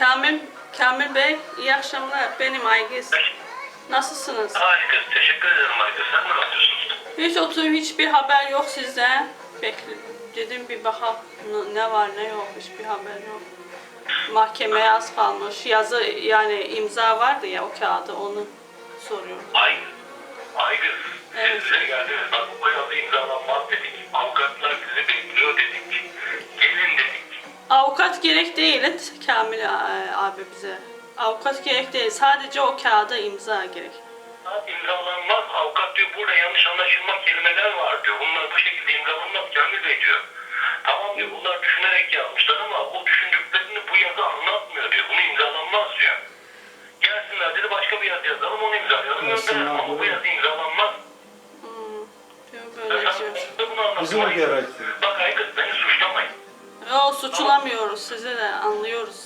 Kamil, Kamil Bey, iyi akşamlar. Benim Aygız. Nasılsınız? Harika. Teşekkür ederim Harika. Sen ne yapıyorsun? Hiç oturup hiçbir haber yok sizden. Bekle, dedim bir bakalım ne var ne yok, hiçbir haber yok. Mahkemeye az kalmış. Yazı yani imza vardı ya o kağıdı onu soruyorum. Ay. Aygız. Evet. Size geldiniz. Bak bu yazı imzalanmaz dedik. Gerek değil et Kamil e, abi bize. Avukat gerek değil. Sadece o kağıda imza gerek. İmzalanmaz. Avukat diyor burada yanlış anlaşılma kelimeler var diyor. Bunlar bu şekilde imzalanmaz Kamil Bey diyor. Tamam diyor bunlar düşünerek yazmışlar ama bu düşündüklerini bu yazı anlatmıyor diyor. Bunu imzalanmaz diyor. Gelsinler dedi başka bir yazı yazalım onu imzalayalım gönderelim ama bu yazı imzalanmaz. Hmm, diyor Ben böyle sana diyor. bunu anlatıyorum. Bizim o gerekti. Bak suçlamayın. Yo suçlamıyoruz sizi de anlıyoruz.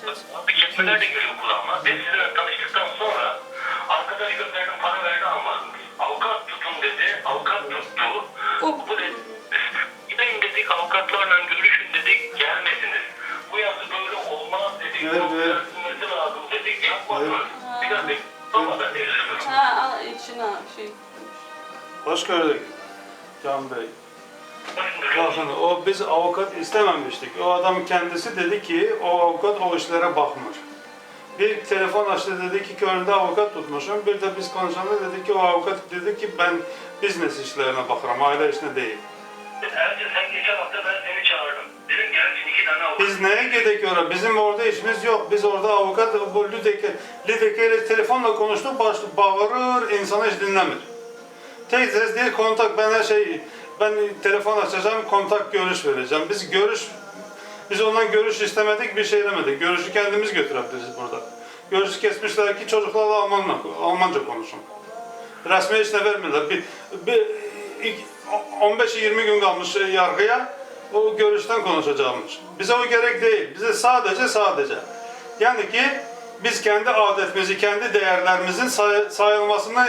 Siz- Bir kelimeler de geliyor kulağıma. Ben sizinle tanıştıktan sonra arkadaş gönderdim para verdi almadım. Avukat tutun dedi. Avukat tuttu. O- Bu dedi. Gidin dedik avukatlarla görüşün dedik. Gelmesiniz. Bu yazı böyle olmaz dedik. Evet, evet. düzeltilmesi lazım dedik. Yapmadı. Evet. Biraz bekledim ama ben de üzüldüm. Ha al içine şey. Hoş gördük Can Bey. Bakın o biz avukat istememiştik. O adam kendisi dedi ki o avukat o işlere bakmır. Bir telefon açtı dedi ki köyünde avukat tutmuşum. Bir de biz konuşanda dedi ki o avukat dedi ki ben business işlerine bakarım, aile işine değil. Erce sen geçen hafta ben seni çağırdım. Dedim gelsin iki tane avukat. Biz neye gerek? Bizim orada işimiz yok. Biz orada avukat bu Lüdeke, Lüdeke ile telefonla konuştuk, başlı bağırır, insanı hiç dinlemir. Tek ses değil kontak, ben her şey, ben telefon açacağım, kontak görüş vereceğim. Biz görüş, biz ondan görüş istemedik, bir şey demedik. Görüşü kendimiz götürebiliriz burada. Görüşü kesmişler ki çocuklarla Almanla, Almanca konuşun. Resmi işte vermiyorlar. Bir, bir, iki- 15-20 gün kalmış yargıya o görüşten konuşacağımız. Bize o gerek değil. Bize sadece sadece. Yani ki biz kendi adetimizi, kendi değerlerimizin say- sayılmasını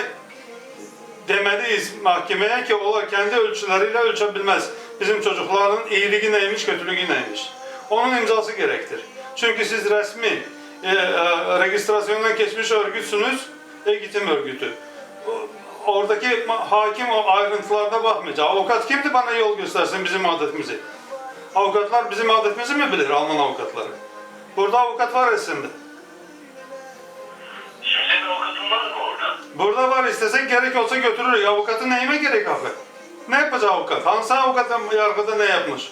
demeliyiz mahkemeye ki o kendi ölçüleriyle ölçebilmez. Bizim çocukların iyiliği neymiş, kötülüğü neymiş. Onun imzası gerektir. Çünkü siz resmi e, e, registrasyondan geçmiş örgütsünüz, eğitim örgütü. Oradaki hakim o ayrıntılarda bakmayacak. Avukat kimdi bana yol göstersin bizim adetimizi? Avukatlar bizim adetimizi mi bilir Alman avukatları? Burada avukat var resimde. Şimdi avukatın var mı? Burada var istesek gerek olsa götürür. Avukatın neyime gerek abi? Ne yapacak avukat? Hangi avukatın yargıda ne yapmış?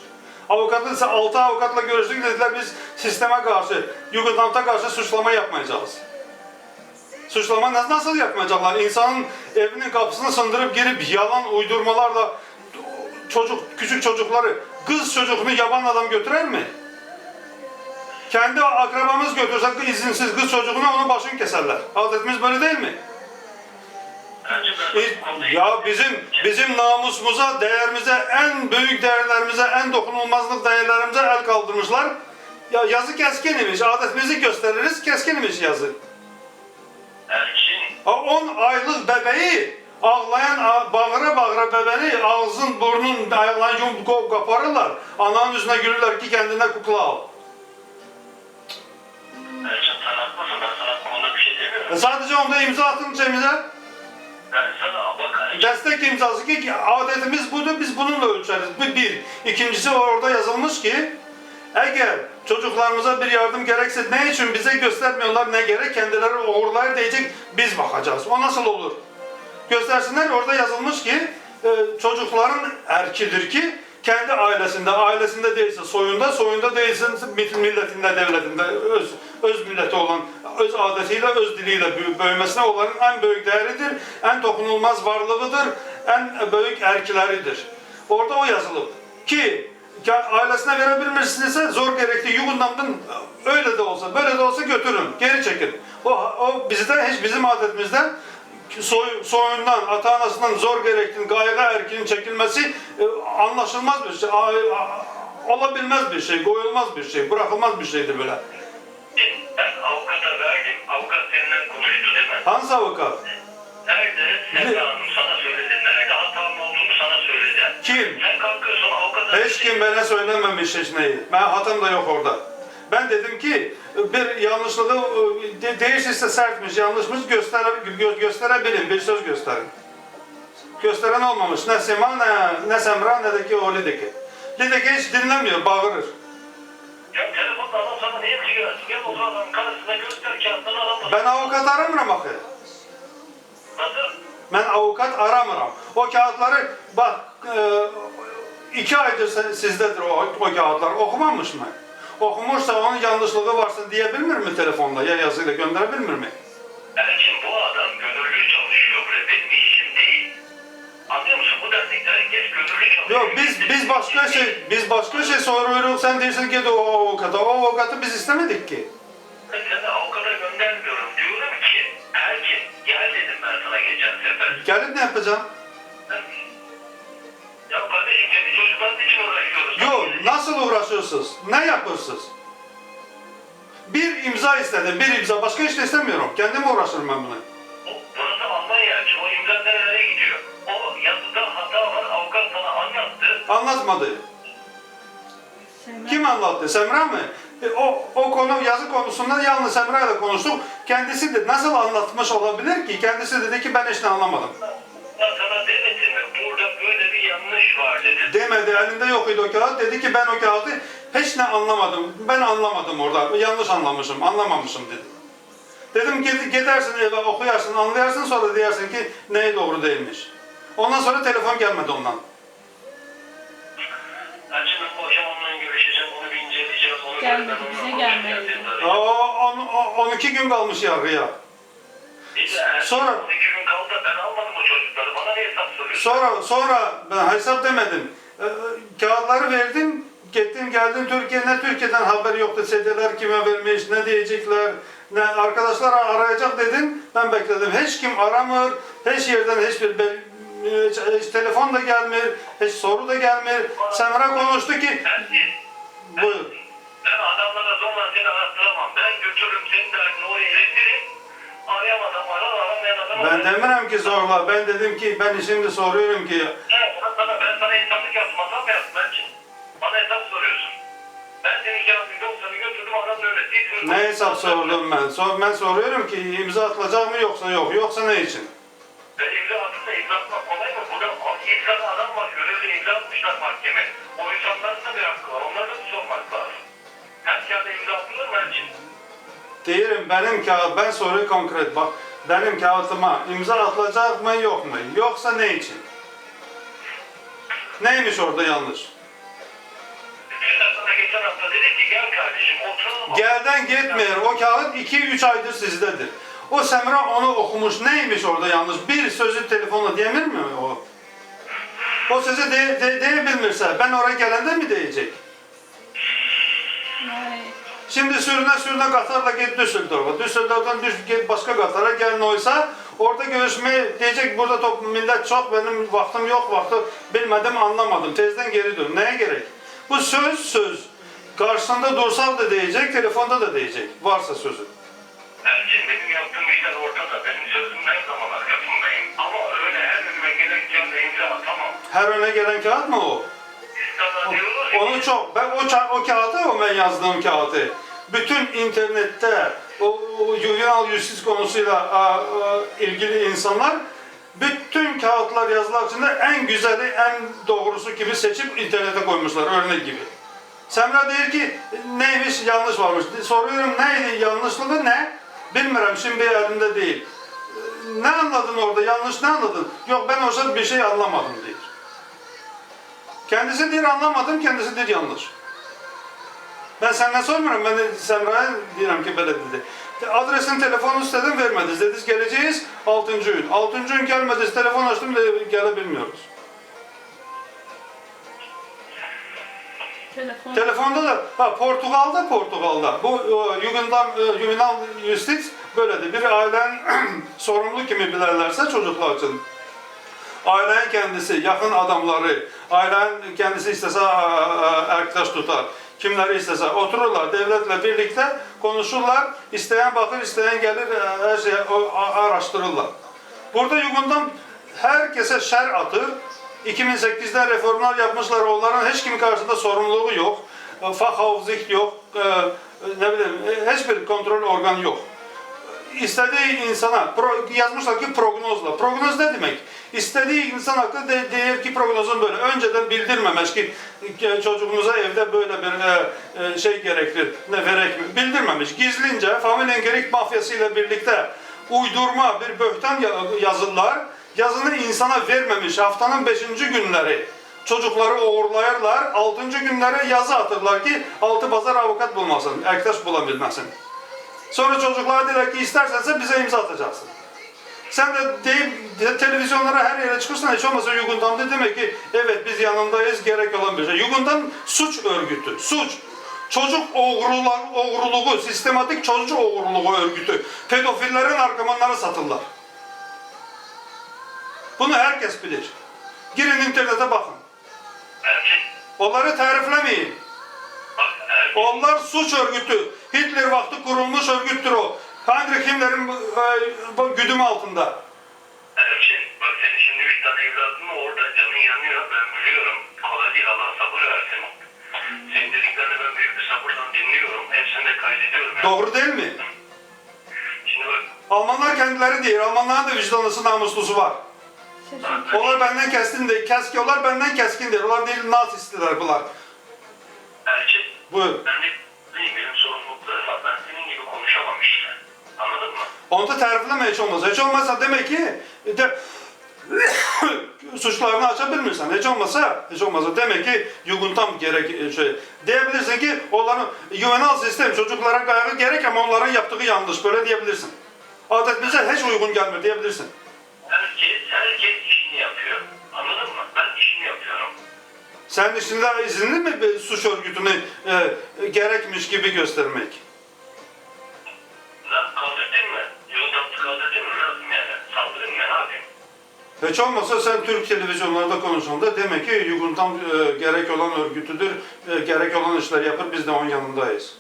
Avukatın ise altı avukatla görüştük dediler biz sisteme karşı, Yugosláv'a karşı suçlama yapmayacağız. Suçlama nasıl, nasıl yapmayacaklar? İnsanın evinin kapısını sındırıp girip yalan uydurmalarla çocuk, küçük çocukları, kız çocuğunu yaban adam götürer mi? Kendi akrabamız götürsek izinsiz kız çocuğuna onun başını keserler. Adetimiz böyle değil mi? Ya bizim bizim namusumuza, değerimize, en büyük değerlerimize, en dokunulmazlık değerlerimize el kaldırmışlar. Ya yazı keskin imiş, adetimizi gösteririz, keskin imiş yazı. Erçin. Ha, 10 aylık bebeği ağlayan, bağıra bağıra bebeği ağzın, burnun, ayağlan yum ko- koparırlar. Ananın yüzüne gülürler ki kendine kukla al. Haklısın. Ben sana bu konuda bir şey demiyorum. E sadece onda imza atın cemize. Destek imzası ki adetimiz budur, biz bununla ölçeriz. Bu bir. İkincisi orada yazılmış ki, eğer çocuklarımıza bir yardım gerekse ne için bize göstermiyorlar ne gerek, kendileri uğurlar diyecek, biz bakacağız. O nasıl olur? Göstersinler, orada yazılmış ki, e, çocukların erkidir ki, kendi ailesinde, ailesinde değilse soyunda, soyunda değilse milletinde, devletinde, öz, öz milleti olan, öz adetiyle, öz diliyle büyümesine olanın en büyük değeridir, en dokunulmaz varlığıdır, en büyük erkileridir. Orada o yazılıp ki ailesine verebilmişsinizse zor gerekli Yugundan'dan öyle de olsa, böyle de olsa götürün, geri çekin. O, o bizde hiç bizim adetimizden soy, soyundan, ata anasından zor gerektiğin gayrı erkeğin çekilmesi e, anlaşılmaz bir şey, a- a- olabilmez bir şey, koyulmaz bir şey, bırakılmaz bir şeydir böyle. Ben avukata verdim. Avukat seninle konuştu değil mi? Hangi avukat? Nerede? Semra Hanım sana söyledi. Nerede hatam olduğunu sana söyledi. Kim? Sen kalkıyorsun avukata... Hiç kim bana söylememiş hiç neyi. Ben hatam da yok orada. Ben dedim ki bir yanlışlığı e, de, değişirse sertmiş, yanlışmış göstere, gö, gösterebilin, bir söz gösterin. Gösteren olmamış. Ne Sema, ne, ne Semra, ne de ki o Lideki. Lideki hiç dinlemiyor, bağırır. Adamın karşısına göster kağıtları alamaz. Ben avukat aramıyorum akı. Nasıl? Ben avukat aramıyorum. O kağıtları bak e, iki aydır sizdedir o, o kağıtlar. Okumamış mı? Okumuşsa onun yanlışlığı varsın diyebilir mi telefonla ya yazıyla gönderebilir mi? Elçin bu adam gönüllü çalışıyor bre. Benim işim değil. Anlıyor musun? Bu dernekte herkes gönüllü çalışıyor. Yok biz biz başka şey biz başka şey soruyoruz. Sen diyorsun ki o avukata. O avukatı biz istemedik ki. Gelip ne yapacağım? Ya kardeşim kendi çocukların için uğraşıyoruz. Yok nasıl uğraşıyorsunuz? Ne yapıyorsunuz? Bir imza istedim. Bir imza. Başka hiç de istemiyorum. Kendim uğraşırım ben buna. O, burası Almanya. O imza nerelere gidiyor? O yazıda hata var. Avukat sana anlattı. Anlatmadı. Kim anlattı? Semra mı? E, o, o konu yazı konusunda yalnız Semra ile konuştuk. Kendisi de nasıl anlatmış olabilir ki? Kendisi dedi ki ben de anlamadım. Ya sana demedim mi? Burada böyle bir yanlış var dedi. Demedi elinde yok idi o kağıt. Dedi ki ben o kağıdı hiç ne anlamadım. Ben anlamadım orada. Yanlış anlamışım, anlamamışım dedi. Dedim gid- gidersin eve okuyarsın, anlayarsın sonra diyersin ki neyi doğru değilmiş. Ondan sonra telefon gelmedi ondan. Gelmedi, bize gelmedi. Arayacağım. on, o, 12 gün kalmış yargıya. Sonra- 12 gün kaldı da ben almadım o çocukları. Bana ne hesap soruyorsun? Sonra sonra ben hesap demedim. Ee, kağıtları verdim. Gittim geldim Türkiye ne Türkiye'den haberi yoktu. Sedeler kime vermiş, ne diyecekler, ne arkadaşlar arayacak dedim. Ben bekledim. Hiç kim aramır. Hiç yerden hiçbir bel- hiç, hiç telefon da gelmiyor, hiç soru da gelmiyor. Semra konuştu ki, buyur. Ben adamlara zorla seni arastıramam. Ben götürürüm senin derdini oraya iletirim. Arayamadan arar aramayan adam Ben demirem ki zorla. Ben dedim ki ben şimdi soruyorum ki Evet, ben sana, ben sana hesaplık yaptım. Hata mı yaptım Elçin? Bana hesap soruyorsun. Ben senin kağıdını yoksanı götürdüm adamın öğrettiği. ne hesap sordum ben. Sor, ben soruyorum ki imza atılacak mı yoksa yok. Yoksa ne için? Ben imza attım da imza atmak kolay mı? Burada tane adam var. Görevli imza atmışlar mahkeme. O insanların da bir hakkı var. Onlara da bir sormak lazım. Diyelim benim kağıt, ben soruyu konkret bak. Benim kağıtıma imza atılacak mı yok mu? Yoksa ne için? Neymiş orada yanlış? Gelden gitmiyor. O kağıt 2-3 aydır sizdedir. O Semra onu okumuş. Neymiş orada yanlış? Bir sözü telefonla diyemir mi o? O sözü de, de, diyebilmirse ben oraya gelende mi diyecek? Ay. Şimdi sürüne sürüne Katar'la git Düsseldorf'a. Düsseldorf'tan düş git başka Katar'a gelin oysa orada görüşmeye diyecek burada top, millet çok benim vaktim yok vakti bilmedim anlamadım. Tezden geri dön. Neye gerek? Bu söz söz. Karşısında dursal da diyecek, telefonda da diyecek. Varsa sözü. Elçin benim yaptığım işler ortada. Benim sözüm her zaman arkasındayım. Ama öyle her önüme gelen kağıda imza atamam. Her öne gelen kağıt mı o? Onu çok, ben o, o kağıtı, o ben yazdığım kağıtı. Bütün internette o, o juvenal justice konusuyla a, a, ilgili insanlar bütün kağıtlar yazılar içinde en güzeli, en doğrusu gibi seçip internete koymuşlar örnek gibi. Semra der ki neymiş yanlış varmış. Soruyorum neydi yanlışlığı ne? Bilmiyorum şimdi elimde değil. Ne anladın orada yanlış ne anladın? Yok ben orada bir şey anlamadım diyor. Kendisi der anlamadım, kendisi der yanlış. Ben senden sormuyorum, ben de Semra'ya diyorum ki böyle dedi. Adresin telefonu istedim vermediniz. Dediniz geleceğiz 6. gün. 6. gün gelmediniz, telefon açtım da gelebilmiyoruz. Telefon. Telefonda da, ha Portugal'da Portugal'da. Bu e, Jugendam, e, Juvenal Justice böyledir. Bir ailenin sorumlu kimi bilirlerse çocuklar için. Ailenin kendisi, yakın adamları, ailenin kendisi istese e, e, arkadaş tutar. Kimleri istese otururlar devletle birlikte konuşurlar. İsteyen bakır, isteyen gelir e, her şeyi o- a- araştırırlar. Burada Jugendam herkese şer atır. 2008'de reformlar yapmışlar. Onların hiç kim karşısında sorumluluğu yok. E, Fachhauptsicht yok. E, ne bileyim e, hiçbir kontrol organı yok. İstediği insana yazmışlar ki prognozla. Prognoz ne demek? İstediği insan hakkında de, değer ki prognozun böyle. Önceden bildirmemiş ki çocuğumuza evde böyle bir e, e, şey gerekli, ne verek mi? Bildirmemiş. Gizlince Familyengerik mafyasıyla birlikte uydurma bir böhtan ya- yazılar. Yazını insana vermemiş. Haftanın beşinci günleri çocukları uğurlayarlar. Altıncı günleri yazı atırlar ki altı pazar avukat bulmasın, arkadaş bulabilmesin. Sonra çocuklara dediler ki istersense bize imza atacaksın. Sen de deyip de televizyonlara her yere çıkırsan hiç olmazsa Yuguntam'da demek ki evet biz yanındayız gerek olan bir şey. Yuguntam suç örgütü, suç. Çocuk oğrular, oğruluğu, sistematik çocuk oğruluğu örgütü. Pedofillerin arkamanları satırlar. Bunu herkes bilir. Girin internete bakın. Onları tariflemeyin. Onlar suç örgütü. Hitler vakti kurulmuş örgüttür o. Heinrich Himmler'in e, bu güdüm altında. Erçin, bak senin şimdi üç tane evladın orada canın yanıyor ben biliyorum. Kolay değil Allah sabır versin. Senin dediklerini ben büyük bir sabırla dinliyorum. Hepsini de kaydediyorum. Yani. Doğru değil mi? Şimdi bak, Almanlar kendileri değil. Almanların da vicdanlısı namuslusu var. Onlar benden keskin değil. Keski onlar benden keskin değil. Onlar değil nazistiler bunlar. Erçin, Buyur. ben de değil, benim sorumluluklarım var. Ben senin gibi konuşamam işte. Anladın mı? Onu da tarifleme hiç olmazsa. Hiç olmazsa demek ki de, suçlarını açabilmirsen. Hiç olmazsa, hiç olmazsa demek ki Jugendam gerek şey. Diyebilirsin ki onların juvenal sistem çocuklara kaygı gerek ama onların yaptığı yanlış. Böyle diyebilirsin. Adetimize hiç uygun gelmiyor diyebilirsin. Herkes, herkes işini yapıyor. Anladın mı? Ben işimi yapıyorum. Sen işinde izinli mi bir suç örgütünü e, gerekmiş gibi göstermek? Lan kaldırdın mı? Yol taptı kaldırdın mı? Ne yapayım yani? Saldırın mı? Ne yapayım? Hiç olmazsa sen Türk televizyonlarda konuşanda demek ki Yuguntam e, gerek olan örgütüdür, e, gerek olan işler yapır, biz de onun yanındayız.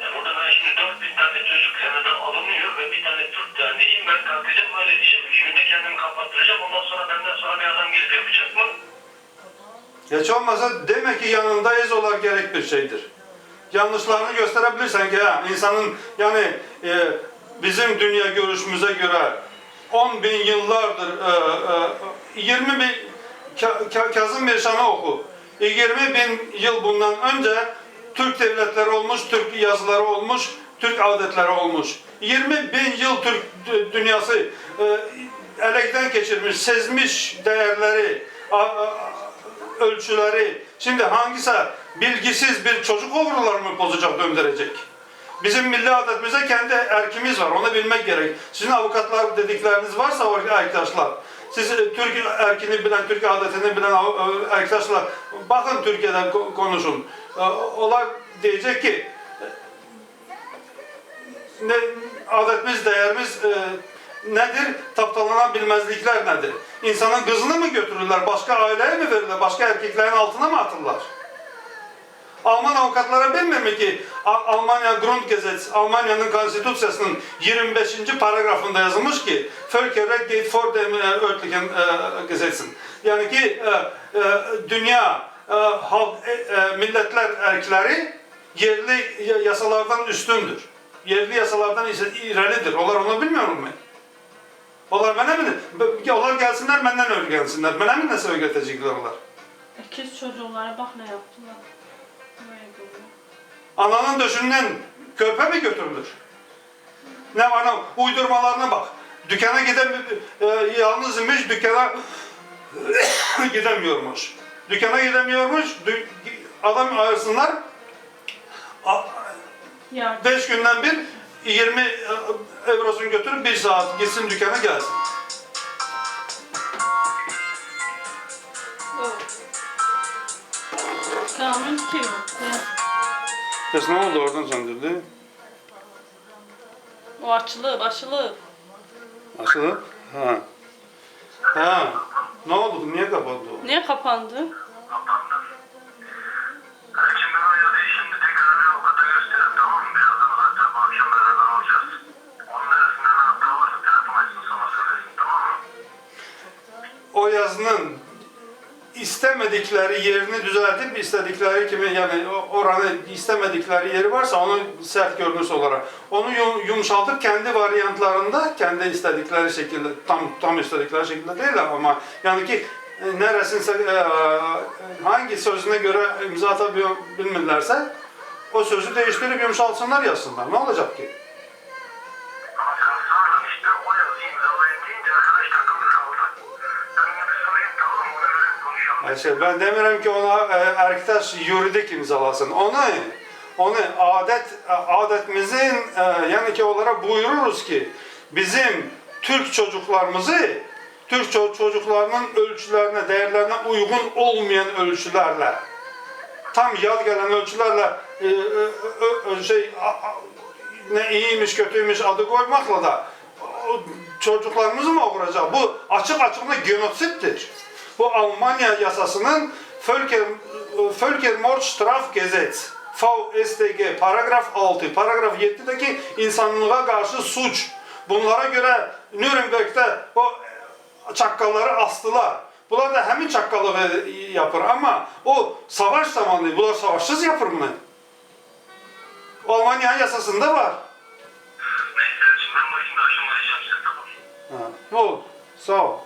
Ya burada ben şimdi 4000 tane çocuk seneden alınıyor ve bir tane Türk derneğiyim. Ben kalkacağım öyle diyeceğim. Üç günde kendimi kapattıracağım. Ondan sonra benden sonra bir adam gelip yapacak mı? Hiç olmazsa demek ki yanındayız olar gerek bir şeydir. Yanlışlarını gösterebilirsen ki ha, insanın yani e, bizim dünya görüşümüze göre 10 bin yıllardır e, e, 20 bin Ka- Ka- Kazım Mirşan'ı oku. E, 20 bin yıl bundan önce Türk devletleri olmuş, Türk yazıları olmuş, Türk adetleri olmuş. 20 bin yıl Türk dü- dünyası e, elekten geçirmiş, sezmiş değerleri, a- a- ölçüleri. Şimdi hangisi bilgisiz bir çocuk oğrularını bozacak, döndürecek? Bizim milli adetimize kendi erkimiz var. Onu bilmek gerek. Sizin avukatlar dedikleriniz varsa o arkadaşlar. Siz e, Türk erkini bilen, Türk adetini bilen e, arkadaşlar bakın Türkiye'den ko- konuşun. E, Olar diyecek ki ne adetimiz, değerimiz nedir? Taptalanabilmezlikler nedir? İnsanın kızını mı götürürler? Başka aileye mi verirler? Başka erkeklerin altına mı atırlar? Alman avukatlara bilmiyor mu ki Almanya Grundgesetz, Almanya'nın konstitüsyasının 25. paragrafında yazılmış ki Völkerrecht geht vor dem e, örtlichen e, Gesetzen. Yani ki e, dünya halk, milletler erkleri yerli ya- yasalardan üstündür. Yerli yasalardan ise ileridir. Onlar onu bilmiyor mu? Onlar bana mi? Onlar gelsinler benden öğrensinler. Bana mi nasıl öğretecekler onlar? İkiz çocuklara bak ne yaptılar. Ananın döşünden körpe mi götürülür? Ne var ne uydurmalarına bak. Dükkana giden e, yalnız imiş dükkana gidemiyormuş. Dükkana gidemiyormuş. Dü- adam arasınlar. A- Yardım. Beş günden bir 20 e, eurosunu götürüp bir saat gitsin dükkana gelsin. Kanun kim? Kız ne oldu oradan söndürdü? O açılıp açılıp. Açılıp? Ha. Ha. Ne oldu? Niye kapandı o? Niye kapandı? İstemedikleri yerini düzeltip istedikleri kimi yani oranı istemedikleri yeri varsa onu sert görünüş olarak onu yum- yumuşaltıp kendi varyantlarında kendi istedikleri şekilde tam tam istedikleri şekilde değil ama yani ki e, neresinse e, hangi sözüne göre imza atabilmirlerse o sözü değiştirip yumuşaltsınlar yazsınlar. Ne olacak ki? Şey, ben demiyorum ki ona e, arkadaş yuridik imzalasın. Onu onu adet adetimizin e, yani ki olarak buyururuz ki bizim Türk çocuklarımızı Türk ço- çocuklarının ölçülerine, değerlerine uygun olmayan ölçülerle tam yad gelen ölçülerle e, e, e, e, şey a- a- ne iyiymiş kötüymüş adı koymakla da o çocuklarımızı mı vuracak? Bu açık açıkla genosittir. Bu Almanya yasasının Völker, Völkermordstrafgesetz VSTG paragraf 6, paragraf 7'deki insanlığa karşı suç. Bunlara göre Nürnberg'de o çakkalları astılar. Bunlar da hemin çakkallığı yapır ama o savaş zamanı bunlar savaşsız yapır mı? Almanya yasasında var. Ha, olur. Sağ ol.